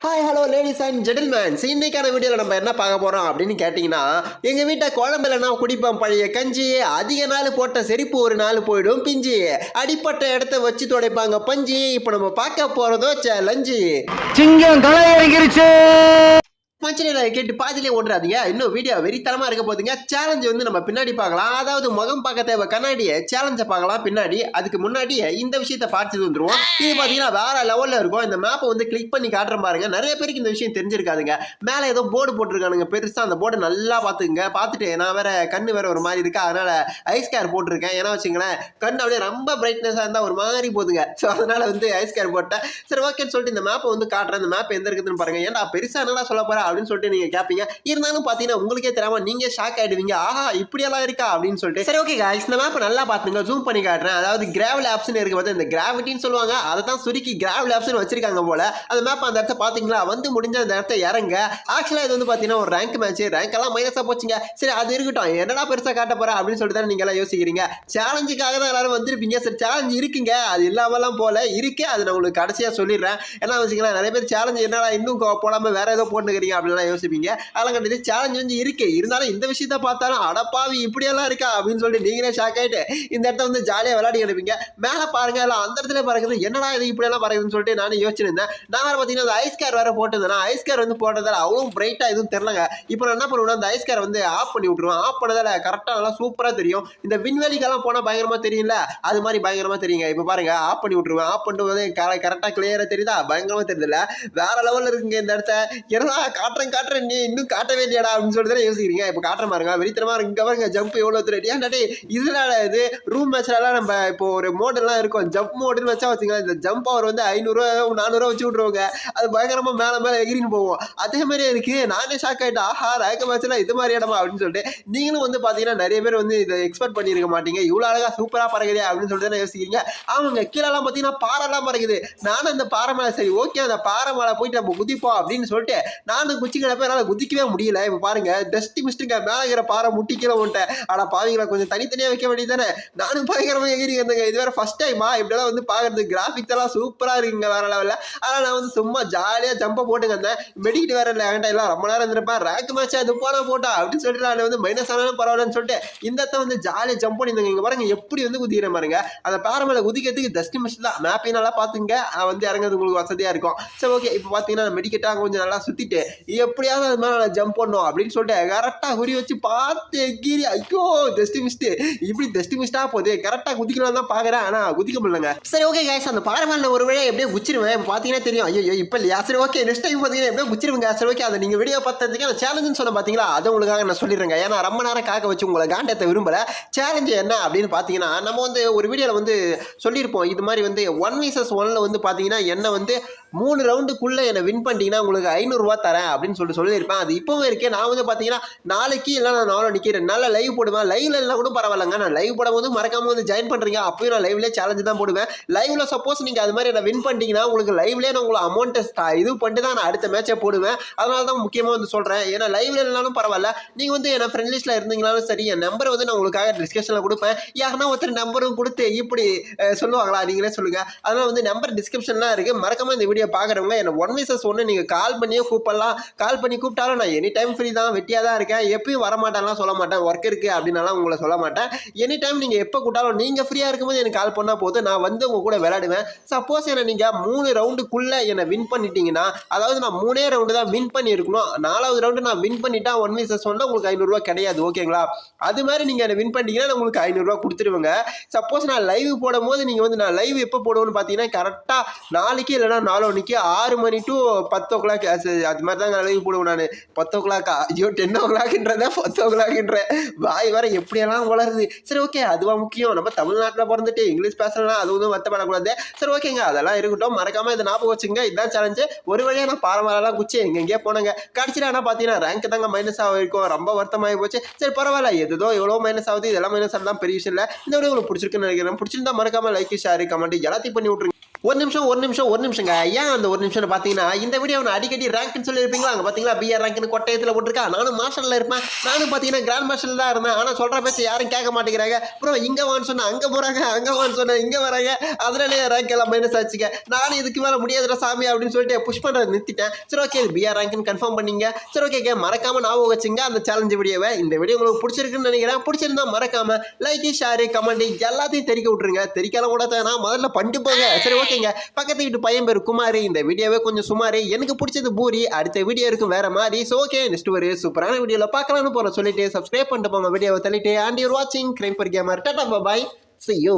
Hi hello ladies and gentlemens இன்றைக்கான வீடியோவில் நம்ம என்ன பார்க்க போகிறோம் அப்படின்னு கேட்டிங்கன்னா எங்கள் வீட்டை குழம்புல நான் குடிப்போம் பழைய கஞ்சி அதிக நாள் போட்ட செருப்பு ஒரு நாள் போயிடும் பிஞ்சி. அடிப்பட்ட இடத்த வச்சு துடைப்பாங்க பஞ்சு. இப்போ நம்ம பார்க்க போகிறதோ லஞ்சு. சிங்கம் களை இறங்கிருச்சு மச்சனையில் கேட்டு பாதிலே ஓடுறாதீங்க. இன்னும் வீடியோ வெறித்தனமாக இருக்க போதுங்க சேலஞ்சு வந்து நம்ம பின்னாடி பார்க்கலாம். அதாவது முகம் பார்க்க தேவை. கண்ணாடியை சேலஞ்சை பார்க்கலாம் பின்னாடி. அதுக்கு முன்னாடி இந்த விஷயத்த பார்த்துட்டு வந்துருவோம். இது பார்த்தீங்கன்னா வேற லெவலில் இருக்கும். இந்த மேப்பை வந்து கிளிக் பண்ணி காட்டுற பாருங்க. நிறைய பேருக்கு இந்த விஷயம் தெரிஞ்சிருக்காதுங்க. மேலே ஏதோ போர்டு போட்டிருக்கானுங்க. பெருசாக அந்த போர்டை நல்லா பார்த்துக்குங்க. பார்த்துட்டு நான் வேற கண்ணு வேற ஒரு மாதிரி இருக்கா. அதனால ஐஸ் கேர் போட்டிருக்கேன். ஏன்னா வச்சுங்களேன் கண் அப்படியே ரொம்ப பிரைட்னஸாக இருந்தால் ஒரு மாதிரி போதுங்க ஸோ அதனால வந்து ஐஸ் கேர் போட்டேன். சரி ஓகேன்னு சொல்லிட்டு இந்த மேப்பை வந்து காட்டுறேன். இந்த மேப் எந்த இருக்குதுன்னு பாருங்க. ஏன்னா பெருசாக என்னடா சொல்ல போகிறேன் அப்படின்னு சொல்லிட்டு நீங்க கேட்பீங்க இருந்தாலும் பார்த்தீங்கன்னா உங்களுக்கே தெரியாம நீங்க ஷாக் ஆயிடுவீங்க. ஆஹா இப்படியெல்லாம் இருக்கா? அப்படின்னு சொல்லிட்டு. சரி ஓகே guys. இந்த மேப் நல்லா பார்த்துங்க ஜூம் பண்ணி காட்டுறேன். அதாவது கிராவல் ஆப்ஸ்னு இருக்கு பார்த்து இந்த கிராவிட்டின்னு சொல்லுவாங்க. அதை தான் சுருக்கி கிராவல் ஆப்ஸ்னு வச்சிருக்காங்க போல. அந்த மேப் அந்த இடத்த பாத்தீங்களா? வந்து முடிஞ்ச அந்த இடத்த இறங்க. ஆக்சுவலா இது வந்து பாத்தீங்கன்னா ஒரு ரேங்க் மேட்ச் ரேங்க் எல்லாம் மைனஸா போச்சுங்க. சரி அது இருக்கட்டும். என்னடா பெருசா காட்ட போறா? அப்படின்னு சொல்லிட்டு தான் நீங்க எல்லாம் யோசிக்கிறீங்க. சேலஞ்சுக்காக தான் எல்லாரும் வந்திருப்பீங்க. சரி சேலஞ்ச் இருக்குங்க. அது இல்லாமலாம் போல. இருக்கு. அது நான் உங்களுக்கு கடைசியா சொல்லிடுறேன். என்ன வச்சுக்கலாம் நிறைய பேர் சேலஞ்ச் என்னடா இன்னும் கொ- போடாம வேற ஏதோ போட்டுக்கிறீங்க அப்படிலாம் யோசிப்பீங்க? அதெல்லாம் கண்டிப்பாக சேலஞ்ச் வந்து இருக்கு. இருந்தாலும் இந்த விஷயத்த பார்த்தாலும் அடப்பாவி இப்படியெல்லாம் இருக்கா? அப்படின்னு சொல்லிட்டு நீங்களே ஷாக் ஆயிட்டு இந்த இடத்த வந்து ஜாலியாக விளையாடி எடுப்பீங்க மேலே பாருங்க எல்லாம் அந்த இடத்துல பறக்குது என்னடா இது இப்படியெல்லாம் பறக்குதுன்னு சொல்லிட்டு நானும் யோசிச்சிருந்தேன். நான் வேறு பார்த்தீங்கன்னா அந்த ஐஸ் கேர் வேற போட்டிருந்தேன் ஐஸ் கேர் வந்து போட்டதால அவ்வளோ பிரைட்டாக எதுவும் தெரிலங்க இப்போ நான் என்ன பண்ணுவேன்னா அந்த ஐஸ் கேர் வந்து ஆஃப் பண்ணி விட்ருவேன் ஆஃப் பண்ணதால கரெக்டாக நல்லா சூப்பராக தெரியும். இந்த விண்வெளிக்கெல்லாம் போனால் பயங்கரமாக தெரியும்ல? அது மாதிரி பயங்கரமாக தெரியுங்க. இப்போ பாருங்க ஆஃப் பண்ணி விட்ருவேன் ஆஃப் பண்ணும்போது கரெக்டாக கிளியராக தெரியுதா? பயங்கரமாக தெரியுதுல்ல. வேற லெவலில் இருக்குங்க இந்த இடத்த. என்னடா காட்டுறேன் காட்டுறேன். நீ இன்னும் காட்டவே இல்லையாடா அப்படின்னு சொல்லிட்டு தானே யோசிக்கிறீங்க? இப்போ காட்டுற பாருங்க வெறித்தனமா இருக்கு. பாருங்க ஜம்ப் எவ்வளோ தூரம் ஏன் இதனால இது? ரூம் மேட்ச்லாம் நம்ம இப்போ ஒரு மோடெல்லாம் இருக்கும். ஜம்ப் மோடுன்னு வச்சா வச்சுக்கலாம் இந்த ஜம்ப் அவர் வந்து ஐநூறுரூவா நானூறுரூவா வச்சு விட்ருவாங்க அது பயங்கரமாக மேலே மேலே எகிரின்னு போவோம் அதே மாதிரி இருக்கு நானே ஷாக் ஆகிட்டா ஆஹா ரேக்க மேட்ச்லாம் இது மாதிரி இடமா அப்படின்னு சொல்லிட்டு நீங்களும் வந்து பார்த்தீங்கன்னா நிறைய பேர் வந்து இதை எக்ஸ்பெக்ட் பண்ணியிருக்க மாட்டீங்க. இவ்வளோ அழகாக சூப்பராக பறக்குதே அப்படின்னு சொல்லிட்டு தானே யோசிக்கிறீங்க. ஆமாங்க கீழெல்லாம் பார்த்தீங்கன்னா பாறைலாம் பறக்குது. நானும் அந்த பாறை மேலே சரி ஓகே அந்த பாறை மேலே போயிட்டு நம்ம குதிப்போம் அப்படின்னு சொல்லிட்டு நானும் குச்சி என்னால் குதிக்கவே முடியல. இப்போ பாருங்க டஸ்டி மிஸ்டுங்க மேலே இருக்கிற பாறை முட்டி கீழே விட்டேன் ஆனால் பாவிங்களா கொஞ்சம் தனித்தனியாக வைக்க வேண்டியது தானே நானும் பயங்கரமாக எகிரி இருந்தேங்க இது வேற ஃபர்ஸ்ட் டைமா இப்படியெல்லாம் வந்து பார்க்கறது கிராஃபிக்ஸ் எல்லாம் சூப்பராக இருக்குங்க வேற லெவலில் ஆனால் நான் வந்து சும்மா ஜாலியாக ஜம்பை போட்டுங்க இருந்தேன் மெடிக்கிட்டு வேற இல்லை என்கிட்ட எல்லாம் ரொம்ப நேரம் இருந்திருப்பேன் ரேங்க் மேட்ச் அது போனா போட்டா அப்படின்னு சொல்லிட்டு நான் வந்து மைனஸ் ஆனாலும் பரவாயில்லன்னு சொல்லிட்டு இந்த வந்து ஜாலியாக ஜம்ப் பண்ணியிருந்தேங்க இங்கே பாருங்க எப்படி வந்து குதிக்கிற பாருங்க. அந்த பாறை மேலே குதிக்கிறதுக்கு டஸ்ட் மிஸ் தான். மேப்பையும் நல்லா பார்த்துங்க. நான் வந்து இறங்குறது உங்களுக்கு வசதியாக இருக்கும். சரி ஓகே இப்போ பார்த்தீங்கன்னா மெடிக்கெட்டாக கொஞ்சம் நல்லா சுற்றிட்டு எப்படியாவது அது மேலே ஜம்ப் பண்ணணும் அப்படின்னு சொல்லிட்டு கரெக்டாக குறி வச்சு பார்த்து எகிரி ஐயோ டஸ்டி மிஸ்ட்டு இப்படி டஸ்டி மிஸ்டாக போகுது. கரெக்டாக குதிக்கலாம் தான் பார்க்குறேன் ஆனால் குதிக்க முடியலங்க. சரி ஓகே கேஸ் அந்த பாறை ஒரு வழியாக எப்படியே குச்சிருவேன். பார்த்தீங்கன்னா தெரியும். ஐயோ இப்போ இல்லையா? சரி ஓகே நெக்ஸ்ட் டைம் பார்த்தீங்கன்னா எப்படியே குச்சிருவேங்க. சரி ஓகே அதை நீங்கள் வீடியோ பார்த்ததுக்கு அந்த சேலஞ்சுன்னு சொன்ன பார்த்தீங்களா அதை உங்களுக்காக நான் சொல்லிடுறேங்க. ஏன்னா ரொம்ப நேரம் காக்க வச்சு உங்களை காண்டத்தை விரும்பலை. சேலஞ்சு என்ன அப்படின்னு பார்த்தீங்கன்னா நம்ம வந்து ஒரு வீடியோவில் வந்து சொல்லியிருப்போம். இது மாதிரி வந்து ஒன் வீசஸ் ஒன்ல வந்து பார்த்தீங்கன்னா என்ன வந்து மூணு ரவுண்டுக்குள்ளே என்னை வின் பண்ணிட்டீங்கன்னா உங்களுக்கு ஐநூறுரூவா தரேன் அப்படின்னு சொல்லிட்டு சொல்லியிருப்பேன். அது இப்போவும் இருக்கேன் நான் வந்து பார்த்தீங்கன்னா நாளைக்கு இல்லை நான் நாளும் நிற்கிறேன் நல்லா லைவ் போடுவேன். லைவ்ல எல்லாம் கூட பரவாயில்லங்க. நான் லைவ் போடும்போது மறக்காம வந்து ஜாயின் பண்ணுறீங்க அப்பயும் நான் லைவ்லேயே சேலஞ்சு தான் போடுவேன். லைவ்ல சப்போஸ் நீங்கள் அது மாதிரி என்ன வின் பண்ணிட்டீங்கன்னா உங்களுக்கு லைவ்லேயே நான் உங்களை அமௌண்ட்டை இது பண்ணிட்டு தான் நான் அடுத்த மேட்சை போடுவேன். அதனால தான் முக்கியமாக வந்து சொல்கிறேன் ஏன்னா லைவ்ல இல்லைனாலும் பரவாயில்ல. நீங்கள் வந்து என்ன ஃப்ரெண்ட் லிஸ்ட்டில் இருந்தீங்கனாலும் சரி என் நம்பரை வந்து நான் உங்களுக்காக டிஸ்கிரிப்ஷனில் கொடுப்பேன். யாருன்னா ஒருத்தர் நம்பரும் கொடுத்து இப்படி சொல்லுவாங்களா? நீங்களே சொல்லுங்கள் அதனால் வந்து நம்பர் டிஸ்கிரிப்ஷன்லாம் இருக்குது மறக்காமல் இந்த வீடியோ பார்க்குறவங்க என்ன ஒன் வீசஸ் ஒன்று நீங்கள் கால் பண்ணியே கூப்பிடலாம். கால் பண்ணி கூப்பிட்டாலும் நான் எனி டைம் ஃப்ரீ தான் வெட்டியாக தான் இருக்கேன். எப்பயும் வரமாட்டேன்லாம் சொல்ல மாட்டேன். ஒர்க் இருக்குது அப்படின்னாலாம் உங்களை சொல்ல மாட்டேன். எனி டைம் நீங்கள் எப்போ கூப்பிட்டாலும் நீங்கள் ஃப்ரீயாக இருக்கும்போது எனக்கு கால் பண்ணால் போதும். நான் வந்து உங்கள் கூட விளையாடுவேன். சப்போஸ் என்னை நீங்கள் மூணு ரவுண்டுக்குள்ளே என்னை வின் பண்ணிட்டீங்கன்னா அதாவது நான் மூணே ரவுண்டு தான் வின் பண்ணியிருக்கணும். நாலாவது ரவுண்டு நான் வின் பண்ணிட்டா ஒன் வீசஸ் ஒன்ல உங்களுக்கு ஐநூறுரூவா கிடையாது ஓகேங்களா அது மாதிரி நீங்கள் என்னை வின் பண்ணிட்டீங்கன்னா நான் உங்களுக்கு ஐநூறுரூவா கொடுத்துருவேங்க. சப்போஸ் நான் லைவ் போடும்போது நீங்கள் வந்து நான் லைவ் எப்போ போடுவேன்னு பார்த்தீங்கன்னா கரெக்டாக நாளைக்கு இல்லைனா நாலு ஆறு மணி டு பத்து ஓ கிளாக் அது மாதிரி தாங்க லைவ் போடுவேன் நான். பத்து ஓ கிளாக்கா ஐயோ டென் ஓ கிளாக்ன்றத பத்து ஓ கிளாக்ன்ற வாய் வேற எப்படியெல்லாம் வளருது சரி ஓகே அதுவா முக்கியம். நம்ம தமிழ்நாட்டில் பிறந்துட்டு இங்கிலீஷ் பேசலாம் அது ஒன்றும் வருத்தப்படக்கூடாது. சரி ஓகேங்க அதெல்லாம் இருக்கட்டும். மறக்காம இதை ஞாபகம் வச்சுங்க. இதான் சேலஞ்சு ஒரு வழியாக நான் பாரம்பரியெல்லாம் குச்சி எங்கெங்கேயே போனேங்க. கடைசியில் ஆனால் பார்த்தீங்கன்னா ரேங்க் தாங்க மைனஸ் ஆகிருக்கும் ரொம்ப வருத்தமாகி போச்சு. சரி பரவாயில்ல. எதுதோ எவ்வளோ மைனஸ் ஆகுது. இதெல்லாம் மைனஸ் ஆகலாம் பெரிய விஷயம் இல்லை. இந்த வீடியோ உங்களுக்கு பிடிச்சிருக்குன்னு நினைக்கிறேன். பிடிச்சிருந்தா மறக்காம லைக் ஷேர் கமெண்ட் எல்லாத்தையும் பண்ணி விட்ருங்க ஒரு நிமிஷம் ஒரு நிமிஷம் ஒரு நிமிஷங்க. ஏன் அந்த ஒரு நிமிஷம் பார்த்தீங்கன்னா இந்த வீடியோ நான் அடிக்கடி ரேங்க்னு சொல்லியிருப்பீங்களா? அங்கே பார்த்தீங்களா பிஆர் ரேங்க்னு கொட்டையத்தில் போட்டிருக்கா? நானும் மாஸ்டரில் இருப்பேன். நானும் பார்த்தீங்கன்னா கிராண்ட் மாஸ்டரில் தான் இருந்தேன். ஆனால் சொல்கிற பேச்சு யாரும் கேட்க மாட்டேங்கிறாங்க. அப்புறம் இங்கே வான்னு சொன்னால் அங்கே போகிறாங்க அங்கே வான்னு சொன்னால் இங்கே வராங்க. அதனாலே ரேங்க் எல்லாம் மைனஸ் ஆச்சுங்க. நானும் இதுக்கு மேலே முடியாதுடா சாமி அப்படின்னு சொல்லிட்டு புஷ் பண்ணுறது நிறுத்திட்டேன். சரி ஓகே பிஆர் ரேங்க்னு கன்ஃபார்ம் பண்ணீங்க. சரி ஓகே மறக்காம ஞாபகம் வச்சுங்க அந்த சேலஞ்சு வீடியோவை இந்த வீடியோ உங்களுக்கு பிடிச்சிருக்குன்னு நினைக்கிறேன். பிடிச்சிருந்தா மறக்காம லைக் ஷேரு கமெண்ட் எல்லாத்தையும் தெரிக்க விட்ருங்க தெரிக்கலாம் கூட நான் முதல்ல பண்ணிட்டு போங்க. சரி ஓகேங்க பக்கத்து வீட்டு பையன் பேர் குமார். இந்த வீடியோவே கொஞ்சம் சுமார். எனக்கு பிடிச்சது பூரி. அடுத்த வீடியோ இருக்கும் வேற மாதிரி. ஸோ ஓகே நெக்ஸ்ட் ஒரு சூப்பரான வீடியோவில் பார்க்கலாம்னு போகிறேன் சொல்லிட்டு சப்ஸ்கிரைப் பண்ணிட்டு போங்க. வீடியோவை தள்ளிட்டு. அண்ட் யூர் வாட்சிங் crime for gamer tata bye see you